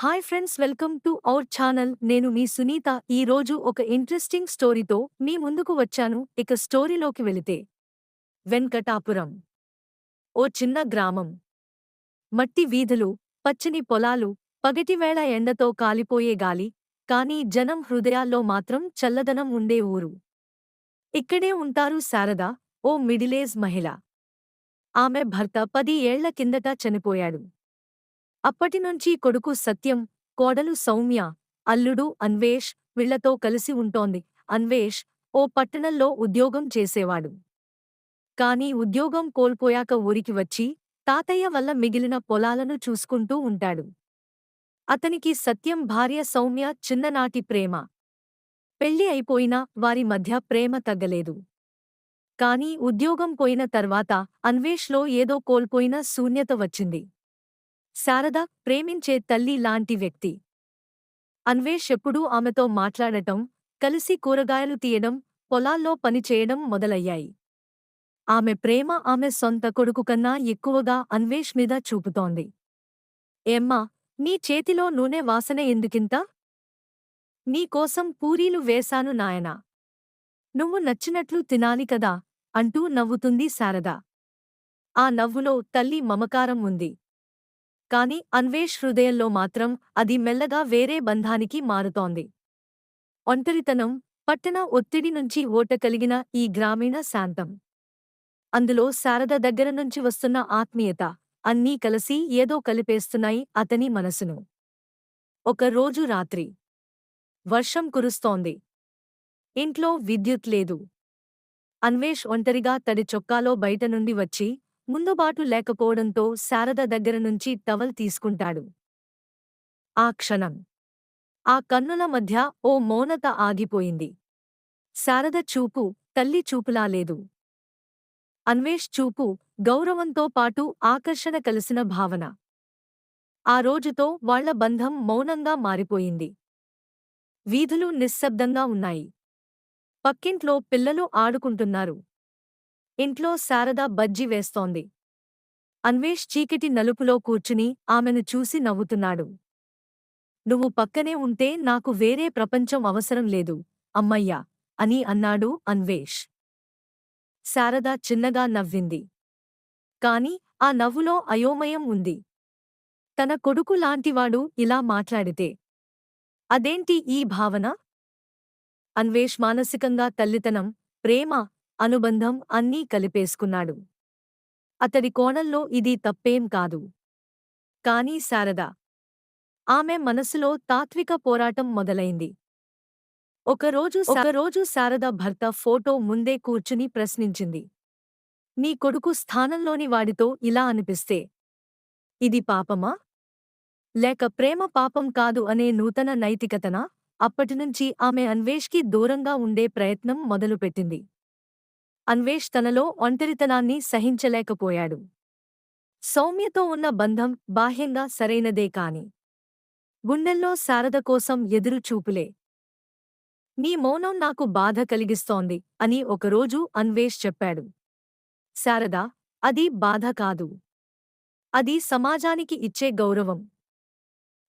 Hi friends welcome to our channel. నేను మీ సునీత. ఈ రోజు ఒక ఇంట్రెస్టింగ్ స్టోరీతో మీ ముందుకు వచ్చాను. ఇక స్టోరీలోకి వెళితే వెంకటాపురం. ఓ చిన్న గ్రామం. మట్టి వీధులు పచ్చని పొలాలు పగటివేళ ఎండతో కాలిపోయే గాలి కానీ జనం హృదయాల్లో మాత్రం చల్లదనం ఉండే ఊరు. ఇక్కడే ఉంటారు శారద ఓ మిడిలేజ్ మహిళ. ఆమె భర్త పది ఏళ్ళ కిందట చనిపోయాడు. అప్పటినుంచి కొడుకు సత్యం కోడలు సౌమ్య అల్లుడు అన్వేష్ వీళ్ళతో కలిసి ఉంటోంది. అన్వేష్ ఓ పట్టణంలో ఉద్యోగం చేసేవాడు. కాని ఉద్యోగం కోల్పోయాక ఊరికి వచ్చి తాతయ్య వల్ల మిగిలిన పొలాలను చూసుకుంటూ ఉంటాడు. అతనికి సత్యం భార్య సౌమ్య చిన్ననాటి ప్రేమ. పెళ్ళి అయిపోయినా వారి మధ్య ప్రేమ తగ్గలేదు. కాని ఉద్యోగం పోయిన తర్వాత అన్వేష్లో ఏదో కోల్పోయిన శూన్యత వచ్చింది. శారద ప్రేమించే తల్లి లాంటి వ్యక్తి. అన్వేష్ ఎప్పుడూ ఆమెతో మాట్లాడటం కలిసి కూరగాయలు తీయడం పొలాల్లో పనిచేయడం మొదలయ్యాయి. ఆమె ప్రేమ ఆమె సొంత కొడుకు కన్నా ఎక్కువగా అన్వేష్ మీద చూపుతోంది. ఏమ్మా నీ చేతిలో నూనె వాసన ఎందుకింత? నీకోసం పూరీలు వేశాను నాయనా. నువ్వు నచ్చినట్లు తినాలి కదా అంటూ నవ్వుతుంది శారద. ఆ నవ్వులో తల్లి మమకారం ఉంది. కాని అన్వేష్ హృదయంలో మాత్రం అది మెల్లగా వేరే బంధానికి మారుతోంది. ఒంటరితనం పట్టణ ఒత్తిడి నుంచి ఓట కలిగిన ఈ గ్రామీణ శాంతం. అందులో శారద దగ్గర నుంచి వస్తున్న ఆత్మీయత అన్నీ కలిసి ఏదో కలిపేస్తున్నాయి అతని మనసును. ఒక రోజు రాత్రి. వర్షం కురుస్తోంది. ఇంట్లో విద్యుత్ లేదు. అన్వేష్ ఒంటరిగా తడి చొక్కాలో బయట నుండి వచ్చి ముందుబాటు లేకపోవడంతో శారద దగ్గర నుంచి టవల్ తీసుకుంటాడు. ఆ క్షణం. ఆ కన్నుల మధ్య ఓ మౌనత ఆగిపోయింది. శారద చూపు తల్లి చూపులా లేదు. అన్వేష్ చూపు గౌరవంతో పాటు ఆకర్షణ కలిసిన భావన. ఆ రోజుతో వాళ్ళ బంధం మౌనంగా మారిపోయింది. వీధులు నిశ్శబ్దంగా ఉన్నాయి. పక్కింట్లో పిల్లలు ఆడుకుంటున్నారు. ఇంట్లో శారద బజ్జి వేస్తోంది. అన్వేష్ చీకటి నలుపులో కూర్చుని ఆమెను చూసి నవ్వుతున్నాడు. నువ్వు పక్కనే ఉంటే నాకు వేరే ప్రపంచం అవసరం లేదు అమ్మయ్యా అని అన్నాడు అన్వేష్. శారద చిన్నగా నవ్వింది. కాని ఆ నవ్వులో అయోమయం ఉంది. తన కొడుకు లాంటివాడు ఇలా మాట్లాడితే అదేంటి ఈ భావన? అన్వేష్ మానసికంగా తల్లితనం ప్రేమ అనుబంధం అన్నీ కలిపేసుకున్నాడు. అతడి కోణంలో ఇది తప్పేం కాదు. కాని శారద ఆమె మనసులో తాత్విక పోరాటం మొదలైంది. ఒకరోజు ఒకరోజు శారద భర్త ఫోటో ముందే కూర్చుని ప్రశ్నించింది. నీ కొడుకు స్థానంలోని వాడితో ఇలా అనిపిస్తే ఇది పాపమా? లేక ప్రేమ పాపం కాదు అనే నూతన నైతికతనా? అప్పటినుంచి ఆమె అన్వేష్కి దూరంగా ఉండే ప్రయత్నం మొదలుపెట్టింది. అన్వేష్ తనలో ఒంటరితనాన్ని సహించలేకపోయాడు. సౌమ్యతో ఉన్న బంధం బాహ్యంగా సరైనదే కాని గుండెల్లో శారద కోసం ఎదురు చూపులే. నీ మౌనం నాకు బాధ కలిగిస్తోంది అని ఒకరోజు అన్వేష్ చెప్పాడు. శారద అది బాధ కాదు. అది సమాజానికి ఇచ్చే గౌరవం.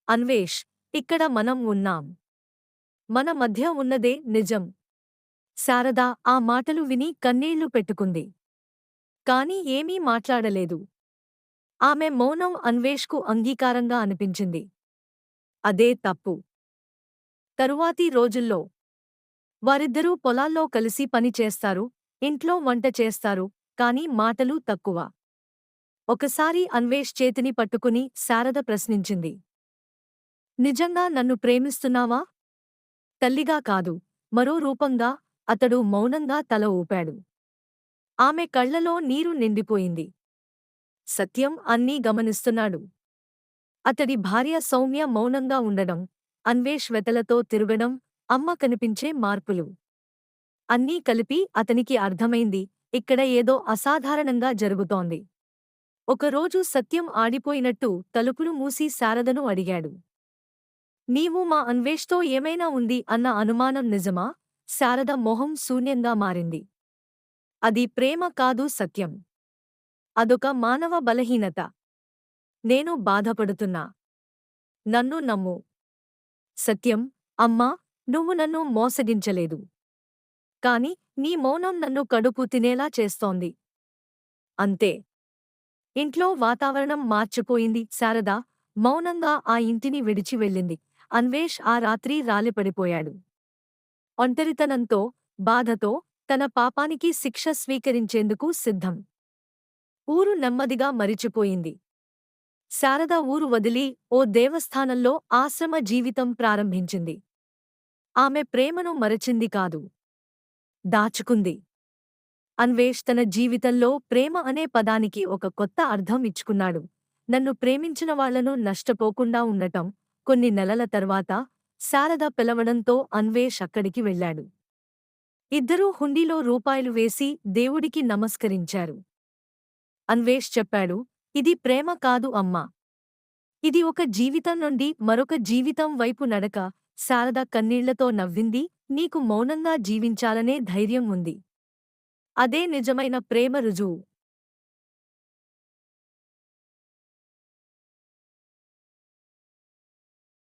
అన్వేష్ ఇక్కడ మనం ఉన్నాం. మన మధ్య ఉన్నదే నిజం. శారద ఆ మాటలు విని కన్నీళ్ళు పెట్టుకుంది. కాని ఏమీ మాట్లాడలేదు. ఆమె మౌనం అన్వేష్కు అంగీకారంగా అనిపించింది. అదే తప్పు. తరువాతి రోజుల్లో వారిద్దరూ పొలాల్లో కలిసి పని చేస్తారు ఇంట్లో వంట చేస్తారు కాని మాటలు తక్కువ. ఒకసారి అన్వేష్ చేతిని పట్టుకుని శారద ప్రశ్నించింది. నిజంగా నన్ను ప్రేమిస్తున్నావా? తల్లిగా కాదు మరో రూపంగా అతడు మౌనంగా తల ఊపాడు. ఆమె కళ్ళలో నీరు నిండిపోయింది. సత్యం అన్నీ గమనిస్తున్నాడు. అతడి భార్య సౌమ్య మౌనంగా ఉండడం అన్వేష్ వెతలతో తిరగడం అమ్మ కనిపించే మార్పులు. అన్నీ కలిపి అతనికి అర్థమైంది ఇక్కడ ఏదో అసాధారణంగా జరుగుతోంది. ఒకరోజు సత్యం ఆడిపోయినట్టు తలుపులు మూసి శారదను అడిగాడు. నీవు మా అన్వేష్తో ఏమైనా ఉంది అన్న అనుమానం నిజమా? శారద మొహం శూన్యంగా మారింది. అది ప్రేమ కాదు సత్యం. అదొక మానవ బలహీనత. నేను బాధపడుతున్నా. నన్ను నమ్ము. సత్యం అమ్మా నువ్వు నన్ను మోసగించలేదు. కాని నీ మౌనం నన్ను కడుపు తినేలా చేస్తోంది. అంతే. ఇంట్లో వాతావరణం మార్చిపోయింది. శారద మౌనంగా ఆ ఇంటిని విడిచి వెళ్ళింది. అన్వేష్ ఆ రాత్రి రాలిపడిపోయాడు. ఒంటరితనంతో బాధతో తన పాపానికి శిక్ష స్వీకరించేందుకు సిద్ధం. ఊరు నెమ్మదిగా మరిచిపోయింది. శారద ఊరు వదిలి ఓ దేవస్థానంలో ఆశ్రమ జీవితం ప్రారంభించింది. ఆమె ప్రేమను మరచింది కాదు. దాచుకుంది. అన్వేష్ తన జీవితంలో ప్రేమ అనే పదానికి ఒక కొత్త అర్థం ఇచ్చుకున్నాడు. నన్ను ప్రేమించిన వాళ్ళను నష్టపోకుండా ఉండటం కొన్ని నెలల తర్వాత శారద పిలవడంతో అన్వేష్ అక్కడికి వెళ్ళాడు. ఇద్దరూ హుండీలో రూపాయలు వేసి దేవుడికి నమస్కరించారు. అన్వేష్ చెప్పాడు ఇది ప్రేమ కాదు అమ్మా. ఇది ఒక జీవితం నుండి మరొక జీవితం వైపు నడక. శారద కన్నీళ్ళతో నవ్వింది నీకు మౌనంగా జీవించాలనే ధైర్యం ఉంది. అదే నిజమైన ప్రేమ రుజువు.